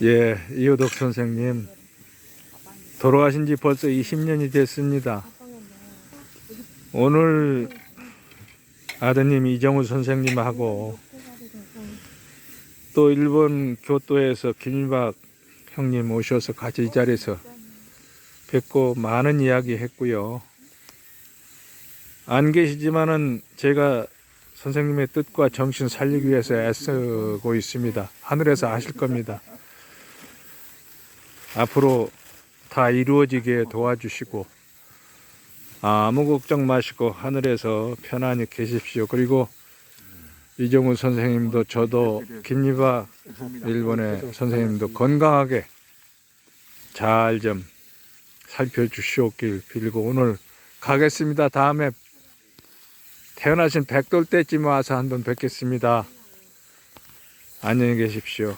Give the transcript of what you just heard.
예, 이호덕 선생님 돌아가신 지 벌써 20년이 됐습니다. 오늘 아드님 이정우 선생님하고 또 일본 교토에서 김일박 형님 오셔서 같이 이 자리에서 뵙고 많은 이야기 했고요. 안 계시지만은 제가 선생님의 뜻과 정신 살리기 위해서 애쓰고 있습니다. 하늘에서 아실 겁니다. 앞으로 다 이루어지게 도와주시고 아무 걱정 마시고 하늘에서 편안히 계십시오. 그리고 이정우 선생님도 저도 김리바 일본의 선생님도 건강하게 잘 좀 살펴주시옵길 빌고 오늘 가겠습니다. 다음에 태어나신 백돌 때쯤 와서 한번 뵙겠습니다. 안녕히 계십시오.